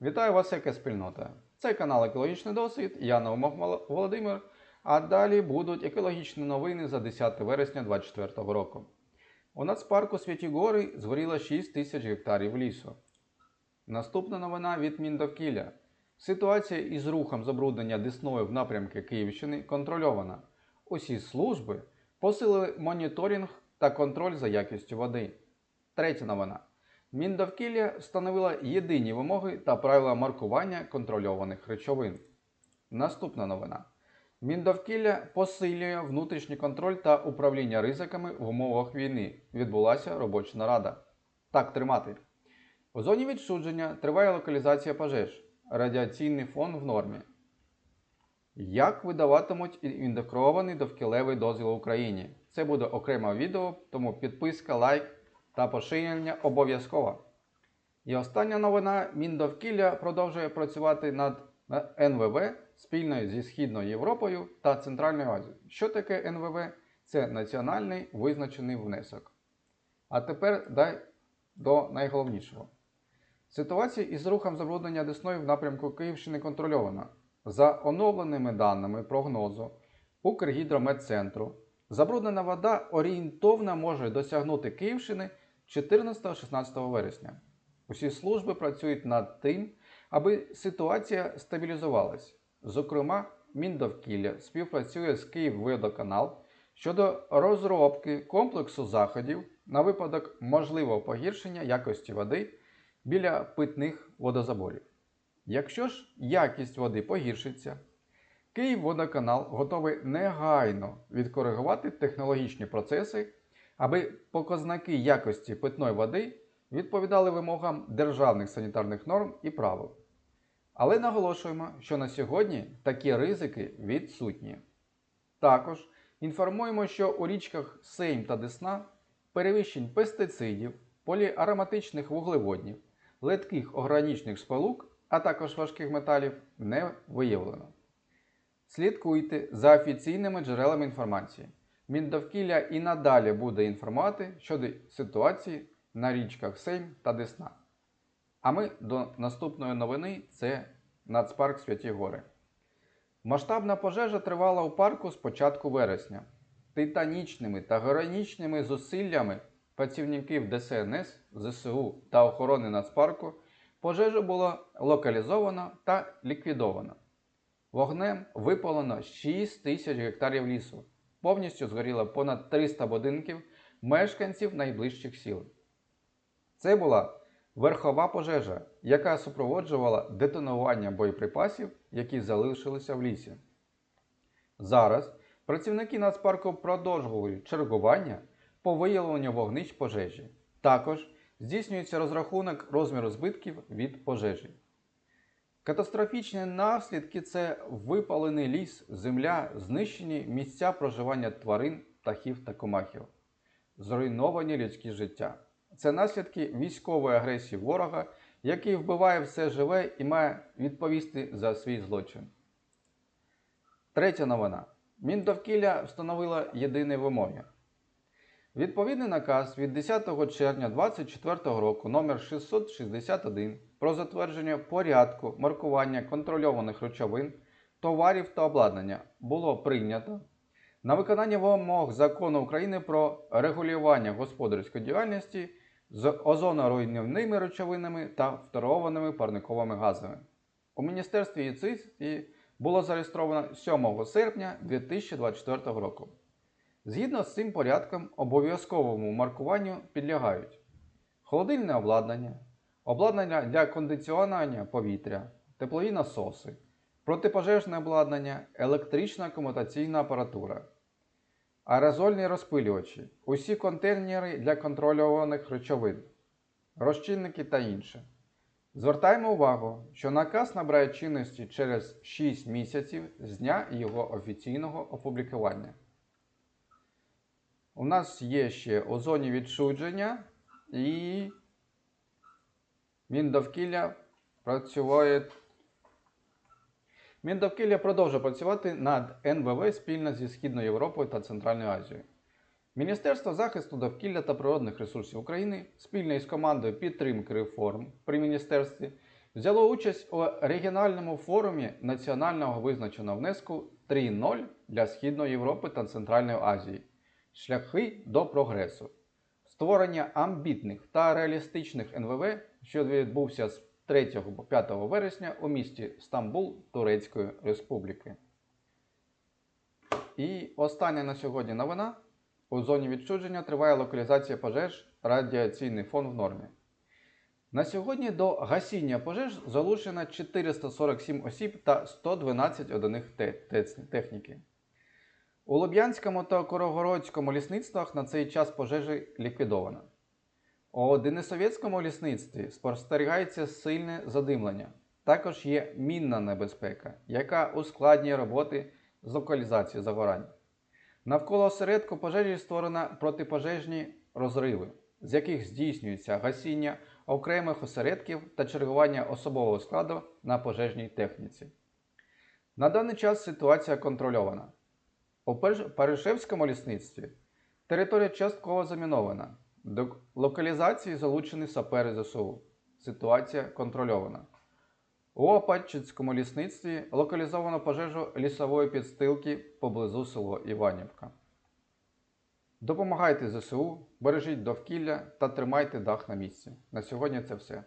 Вітаю вас, яке спільнота. Це канал Екологічний досвід, я Наумов Володимир, а далі будуть екологічні новини за 10 вересня 2024 року. У нацпарку Святі Гори згоріло 6 тисяч гектарів лісу. Наступна новина від Міндовкілля. Ситуація із рухом забруднення Десною в напрямки Київщини контрольована. Усі служби посилили моніторинг та контроль за якістю води. Третя новина. Міндовкілля встановила єдині вимоги та правила маркування контрольованих речовин. Наступна новина. Міндовкілля посилює внутрішній контроль та управління ризиками в умовах війни. Відбулася робоча нарада. Так тримати. У зоні відчудження триває локалізація пожеж. Радіаційний фон в нормі. Як видаватимуть індикований довкілевий дозвіл в Україні? Це буде окреме відео, тому підписка, лайк та поширення обов'язково. І остання новина: Міндовкілля продовжує працювати над НВВ спільно зі Східною Європою та Центральною Азією. Що таке НВВ? Це національний визначений внесок. А тепер дай до найголовнішого. Ситуація із рухом забруднення Десною в напрямку Київщини контрольована. За оновленими даними прогнозу Укргідрометцентру, забруднена вода орієнтовно може досягнути Київщини 14-16 вересня. Усі служби працюють над тим, аби ситуація стабілізувалась. Зокрема, Міндовкілля співпрацює з Київводоканал щодо розробки комплексу заходів на випадок можливого погіршення якості води біля питних водозаборів. Якщо ж якість води погіршиться, Київводоканал готовий негайно відкоригувати технологічні процеси, аби показники якості питної води відповідали вимогам державних санітарних норм і правил. Але наголошуємо, що на сьогодні такі ризики відсутні. Також інформуємо, що у річках Сейм та Десна перевищень пестицидів, поліароматичних вуглеводнів, летких органічних сполук, а також важких металів не виявлено. Слідкуйте за офіційними джерелами інформації. Міндовкілля і надалі буде інформувати щодо ситуації на річках Сейм та Десна. А ми до наступної новини це Нацпарк Святі Гори. Масштабна пожежа тривала у парку з початку вересня. Титанічними та героїчними зусиллями працівників ДСНС, ЗСУ та охорони Нацпарку пожежу було локалізовано та ліквідовано. Вогнем випалено 6 тисяч гектарів лісу. Повністю згоріло понад 300 будинків мешканців найближчих сіл. Це була верхова пожежа, яка супроводжувала детонування боєприпасів, які залишилися в лісі. Зараз працівники Нацпарку продовжують чергування по виявленню вогнищ пожежі. Також здійснюється розрахунок розміру збитків від пожежі. Катастрофічні наслідки це випалений ліс, земля, знищені місця проживання тварин, птахів та комахів, зруйновані людські життя. Це наслідки військової агресії ворога, який вбиває все живе і має відповісти за свій злочин. Третя новина. Міндовкілля встановила єдині вимоги. Відповідний наказ від 10 червня 2024 року номер 661 про затвердження порядку маркування контрольованих речовин, товарів та обладнання було прийнято на виконання вимог закону України про регулювання господарської діяльності з озоноруйнівними речовинами та фторованими парниковими газами. У Міністерстві юстиції було зареєстровано 7 серпня 2024 року. Згідно з цим порядком, обов'язковому маркуванню підлягають холодильне обладнання, обладнання для кондиціонування повітря, теплові насоси, протипожежне обладнання, електрична комутаційна апаратура, аерозольні розпилювачі, усі контейнери для контрольованих речовин, розчинники та інше. Звертаємо увагу, що наказ набирає чинності через 6 місяців з дня його офіційного опублікування. У нас є ще у зоні відчудження і Міндовкілля працює. Міндовкілля продовжує працювати над НВВ спільно зі Східною Європою та Центральною Азією. Міністерство захисту довкілля та природних ресурсів України спільно із командою підтримки реформ при міністерстві взяло участь у регіональному форумі національного визначеного внеску 3.0 для Східної Європи та Центральної Азії шляхи до прогресу. Створення амбітних та реалістичних НВВ, що відбувся з 3 по 5 вересня у місті Стамбул Турецької Республіки. І остання на сьогодні новина. У зоні відчуження триває локалізація пожеж, радіаційний фон в нормі. На сьогодні до гасіння пожеж залучено 447 осіб та 112 одиниць те- тец- техніки. У Луб'янському та Корогородському лісництвах на цей час пожежі ліквідовано. У Денисовецькому лісництві спостерігається сильне задимлення. Також є мінна небезпека, яка ускладнює роботи з локалізації загорань. Навколо осередку пожежі створено протипожежні розриви, з яких здійснюється гасіння окремих осередків та чергування особового складу на пожежній техніці. На даний час ситуація контрольована. У Паришевському лісництві територія частково замінована. До локалізації залучені сапери ЗСУ. Ситуація контрольована. У Опатчицькому лісництві локалізовано пожежу лісової підстилки поблизу село Іванівка. Допомагайте ЗСУ, бережіть довкілля та тримайте дах на місці. На сьогодні це все.